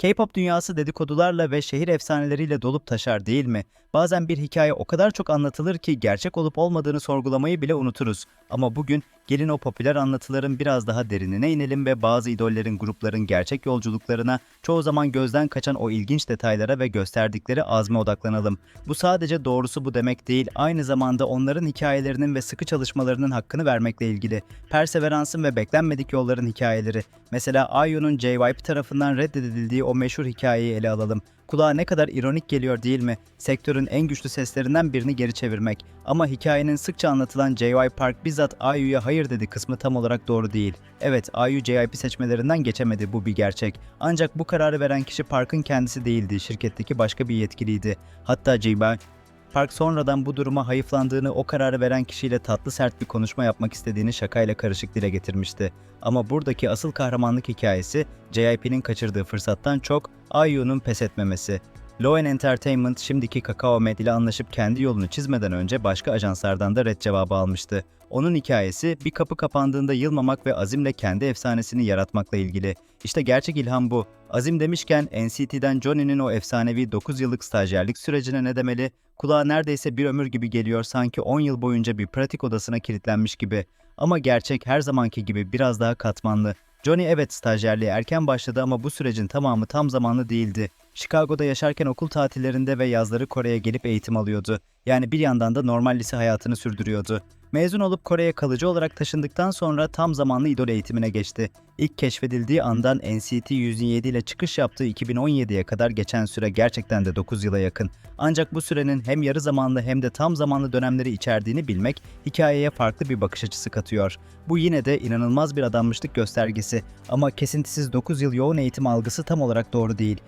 K-pop dünyası dedikodularla ve şehir efsaneleriyle dolup taşar değil mi? Bazen bir hikaye o kadar çok anlatılır ki gerçek olup olmadığını sorgulamayı bile unuturuz. Ama bugün gelin o popüler anlatıların biraz daha derinine inelim ve bazı idollerin grupların gerçek yolculuklarına, çoğu zaman gözden kaçan o ilginç detaylara ve gösterdikleri azme odaklanalım. Bu sadece doğrusu bu demek değil, aynı zamanda onların hikayelerinin ve sıkı çalışmalarının hakkını vermekle ilgili. Perseveransın ve beklenmedik yolların hikayeleri. Mesela IU'nun JYP tarafından reddedildiği o meşhur hikayeyi ele alalım. Kulağa ne kadar ironik geliyor değil mi? Sektörün en güçlü seslerinden birini geri çevirmek. Ama hikayenin sıkça anlatılan JY Park bizzat IU'ya hayır dedi kısmı tam olarak doğru değil. Evet, IU JYP seçmelerinden geçemedi bu bir gerçek. Ancak bu kararı veren kişi Park'ın kendisi değildi, şirketteki başka bir yetkiliydi. Hatta JY Park sonradan bu duruma hayıflandığını o kararı veren kişiyle tatlı sert bir konuşma yapmak istediğini şakayla karışık dile getirmişti. Ama buradaki asıl kahramanlık hikayesi JYP'nin kaçırdığı fırsattan çok IU'nun pes etmemesi. Loen Entertainment şimdiki Kakao Med ile anlaşıp kendi yolunu çizmeden önce başka ajanslardan da red cevabı almıştı. Onun hikayesi bir kapı kapandığında yılmamak ve azimle kendi efsanesini yaratmakla ilgili. İşte gerçek ilham bu. Azim demişken NCT'den Johnny'nin o efsanevi 9 yıllık stajyerlik sürecine ne demeli? Kulağa neredeyse bir ömür gibi geliyor sanki 10 yıl boyunca bir pratik odasına kilitlenmiş gibi. Ama gerçek her zamanki gibi biraz daha katmanlı. Johnny evet stajyerliğe erken başladı ama bu sürecin tamamı tam zamanlı değildi. Chicago'da yaşarken okul tatillerinde ve yazları Kore'ye gelip eğitim alıyordu. Yani bir yandan da normal lise hayatını sürdürüyordu. Mezun olup Kore'ye kalıcı olarak taşındıktan sonra tam zamanlı idol eğitimine geçti. İlk keşfedildiği andan NCT 107 ile çıkış yaptığı 2017'ye kadar geçen süre gerçekten de 9 yıla yakın. Ancak bu sürenin hem yarı zamanlı hem de tam zamanlı dönemleri içerdiğini bilmek hikayeye farklı bir bakış açısı katıyor. Bu yine de inanılmaz bir adanmışlık göstergesi ama kesintisiz 9 yıl yoğun eğitim algısı tam olarak doğru değil.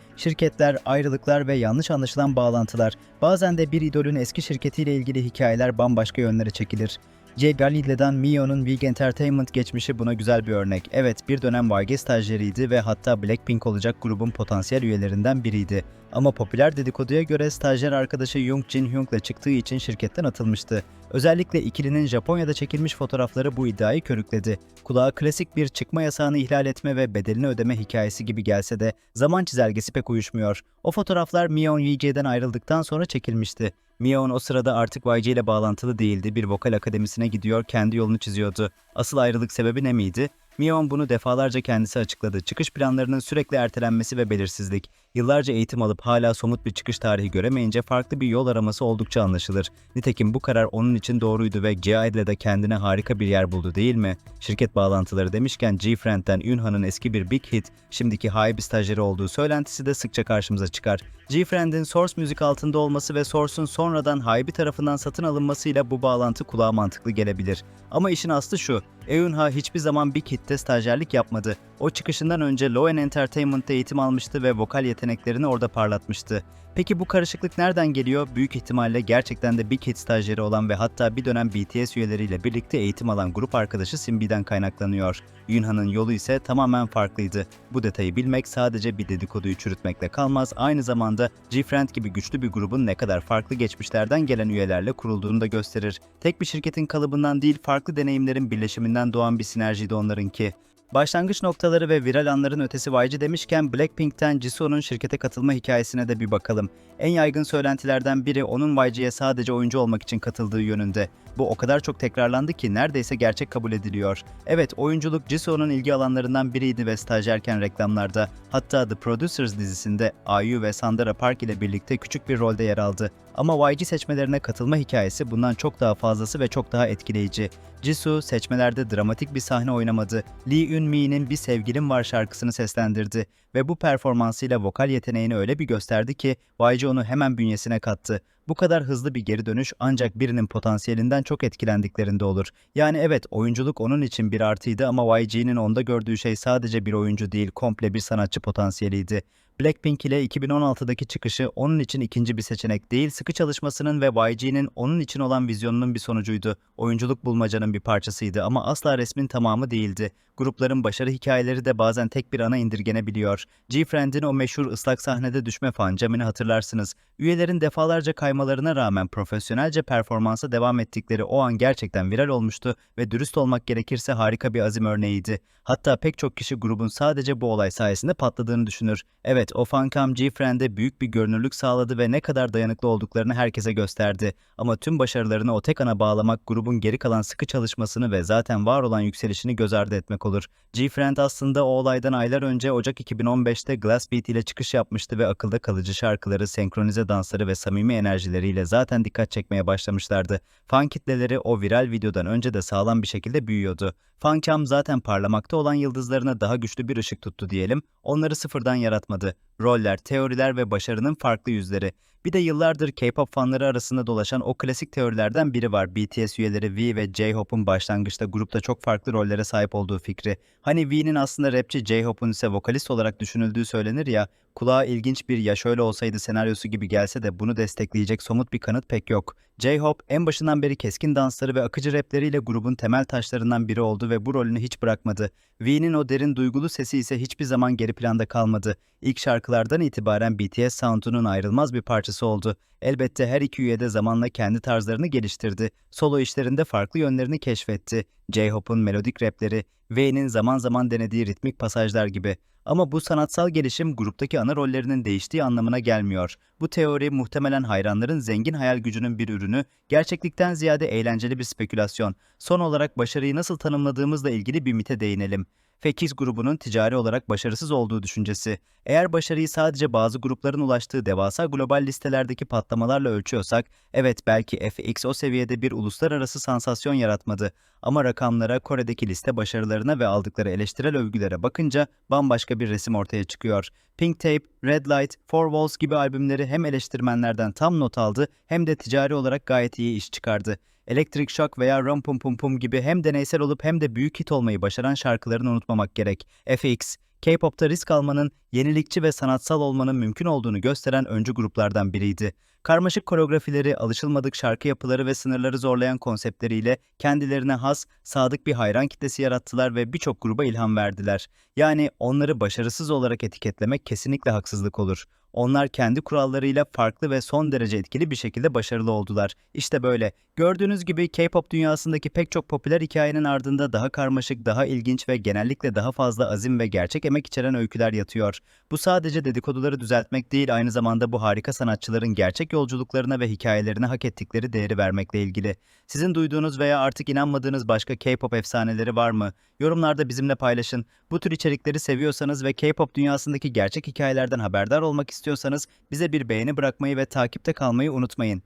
Şirketler, ayrılıklar ve yanlış anlaşılan bağlantılar, bazen de bir idolün eski şirketiyle ilgili hikayeler bambaşka yönlere çekilir. J. Galile'den Mio'nun Big Entertainment geçmişi buna güzel bir örnek. Evet bir dönem YG stajyeriydi ve hatta Blackpink olacak grubun potansiyel üyelerinden biriydi. Ama popüler dedikoduya göre stajyer arkadaşı Jung Jin Hyung'la çıktığı için şirketten atılmıştı. Özellikle ikilinin Japonya'da çekilmiş fotoğrafları bu iddiayı körükledi. Kulağa klasik bir çıkma yasağını ihlal etme ve bedelini ödeme hikayesi gibi gelse de zaman çizelgesi pek uyuşmuyor. O fotoğraflar Mion YG'den ayrıldıktan sonra çekilmişti. Mion o sırada artık YG ile bağlantılı değildi, bir vokal akademisine gidiyor, kendi yolunu çiziyordu. Asıl ayrılık sebebi ne miydi? Mion bunu defalarca kendisi açıkladı. Çıkış planlarının sürekli ertelenmesi ve belirsizlik. Yıllarca eğitim alıp hala somut bir çıkış tarihi göremeyince farklı bir yol araması oldukça anlaşılır. Nitekim bu karar onun için doğruydu ve G-Idle'de de kendine harika bir yer buldu değil mi? Şirket bağlantıları demişken G-Friend'den Yunhan'ın eski bir big hit, şimdiki bir stajyeri olduğu söylentisi de sıkça karşımıza çıkar. G-Friend'in Source müzik altında olması ve Source'un sonradan Hybe tarafından satın alınmasıyla bu bağlantı kulağa mantıklı gelebilir. Ama işin aslı şu, Eunha hiçbir zaman Big Hit'te stajyerlik yapmadı. O çıkışından önce Loen Entertainment'ta eğitim almıştı ve vokal yeteneklerini orada parlatmıştı. Peki bu karışıklık nereden geliyor? Büyük ihtimalle gerçekten de Big Hit stajyeri olan ve hatta bir dönem BTS üyeleriyle birlikte eğitim alan grup arkadaşı Simbi'den kaynaklanıyor. Yunhan'ın yolu ise tamamen farklıydı. Bu detayı bilmek sadece bir dedikoduyu çürütmekle kalmaz, aynı zamanda G-Friend gibi güçlü bir grubun ne kadar farklı geçmişlerden gelen üyelerle kurulduğunu da gösterir. Tek bir şirketin kalıbından değil, farklı deneyimlerin birleşiminden doğan bir sinerjiydi onlarınki. Başlangıç noktaları ve viral anların ötesi YG demişken Blackpink'ten Jisoo'nun şirkete katılma hikayesine de bir bakalım. En yaygın söylentilerden biri onun YG'ye sadece oyuncu olmak için katıldığı yönünde. Bu o kadar çok tekrarlandı ki neredeyse gerçek kabul ediliyor. Evet oyunculuk Jisoo'nun ilgi alanlarından biriydi ve stajyerken reklamlarda hatta The Producers dizisinde IU ve Sandra Park ile birlikte küçük bir rolde yer aldı. Ama YG seçmelerine katılma hikayesi bundan çok daha fazlası ve çok daha etkileyici. Jisoo seçmelerde dramatik bir sahne oynamadı. Lee Eun-mi'nin Bir Sevgilim Var şarkısını seslendirdi ve bu performansıyla vokal yeteneğini öyle bir gösterdi ki YG onu hemen bünyesine kattı. Bu kadar hızlı bir geri dönüş ancak birinin potansiyelinden çok etkilendiklerinde olur. Yani evet oyunculuk onun için bir artıydı ama YG'nin onda gördüğü şey sadece bir oyuncu değil komple bir sanatçı potansiyeliydi. Blackpink ile 2016'daki çıkışı onun için ikinci bir seçenek değil, sıkı çalışmasının ve YG'nin onun için olan vizyonunun bir sonucuydu. Oyunculuk bulmacanın bir parçasıydı ama asla resmin tamamı değildi. Grupların başarı hikayeleri de bazen tek bir ana indirgenebiliyor. G-Friend'in o meşhur ıslak sahnede düşme fancamını hatırlarsınız. Üyelerin defalarca kayması yaşamalarına rağmen profesyonelce performansa devam ettikleri o an gerçekten viral olmuştu ve dürüst olmak gerekirse harika bir azim örneğiydi. Hatta pek çok kişi grubun sadece bu olay sayesinde patladığını düşünür. Evet, o fancam G-Friend'e büyük bir görünürlük sağladı ve ne kadar dayanıklı olduklarını herkese gösterdi. Ama tüm başarılarını o tek ana bağlamak grubun geri kalan sıkı çalışmasını ve zaten var olan yükselişini göz ardı etmek olur. G-Friend aslında o olaydan aylar önce Ocak 2015'te Glass Beat ile çıkış yapmıştı ve akılda kalıcı şarkıları, senkronize dansları ve samimi enerjileriyle zaten dikkat çekmeye başlamışlardı. Fan kitleleri o viral videodan önce de sağlam bir şekilde büyüyordu. Fancam zaten parlamakta olan yıldızlarına daha güçlü bir ışık tuttu diyelim, onları sıfırdan yaratmadı. Roller, teoriler ve başarının farklı yüzleri. Bir de yıllardır K-pop fanları arasında dolaşan o klasik teorilerden biri var. BTS üyeleri V ve J-Hope'un başlangıçta grupta çok farklı rollere sahip olduğu fikri. Hani V'nin aslında rapçi, J-Hope'un ise vokalist olarak düşünüldüğü söylenir ya, kulağa ilginç bir ya şöyle olsaydı senaryosu gibi gelse de bunu destekleyecek somut bir kanıt pek yok. J-Hope en başından beri keskin dansları ve akıcı rapleriyle grubun temel taşlarından biri oldu ve bu rolünü hiç bırakmadı. V'nin o derin duygulu sesi ise hiçbir zaman geri planda kalmadı. İlk şarkılardan itibaren BTS sound'unun ayrılmaz bir parçası oldu. Elbette her iki üye de zamanla kendi tarzlarını geliştirdi. Solo işlerinde farklı yönlerini keşfetti. J-Hope'un melodik rapleri, V'nin zaman zaman denediği ritmik pasajlar gibi. Ama bu sanatsal gelişim gruptaki ana rollerinin değiştiği anlamına gelmiyor. Bu teori muhtemelen hayranların zengin hayal gücünün bir ürünü, gerçeklikten ziyade eğlenceli bir spekülasyon. Son olarak başarıyı nasıl tanımladığımızla ilgili bir mite değinelim. Fekiz grubunun ticari olarak başarısız olduğu düşüncesi. Eğer başarıyı sadece bazı grupların ulaştığı devasa global listelerdeki patlamalarla ölçüyorsak, evet belki FX o seviyede bir uluslararası sansasyon yaratmadı. Ama rakamlara, Kore'deki liste başarılarına ve aldıkları eleştirel övgülere bakınca bambaşka bir resim ortaya çıkıyor. Pink Tape, Red Light, Four Walls gibi albümleri hem eleştirmenlerden tam not aldı hem de ticari olarak gayet iyi iş çıkardı. Electric Shock veya Rum Pum Pum Pum gibi hem deneysel olup hem de büyük hit olmayı başaran şarkılarını unutmamak gerek. FX, K-pop'ta risk almanın, yenilikçi ve sanatsal olmanın mümkün olduğunu gösteren öncü gruplardan biriydi. Karmaşık koreografileri, alışılmadık şarkı yapıları ve sınırları zorlayan konseptleriyle kendilerine has, sadık bir hayran kitlesi yarattılar ve birçok gruba ilham verdiler. Yani onları başarısız olarak etiketlemek kesinlikle haksızlık olur. Onlar kendi kurallarıyla farklı ve son derece etkili bir şekilde başarılı oldular. İşte böyle. Gördüğünüz gibi K-pop dünyasındaki pek çok popüler hikayenin ardında daha karmaşık, daha ilginç ve genellikle daha fazla azim ve gerçek emek içeren öyküler yatıyor. Bu sadece dedikoduları düzeltmek değil, aynı zamanda bu harika sanatçıların gerçek yolculuklarına ve hikayelerine hak ettikleri değeri vermekle ilgili. Sizin duyduğunuz veya artık inanmadığınız başka K-pop efsaneleri var mı? Yorumlarda bizimle paylaşın. Bu tür içerikleri seviyorsanız ve K-pop dünyasındaki gerçek hikayelerden haberdar olmak istiyorsanız bize bir beğeni bırakmayı ve takipte kalmayı unutmayın.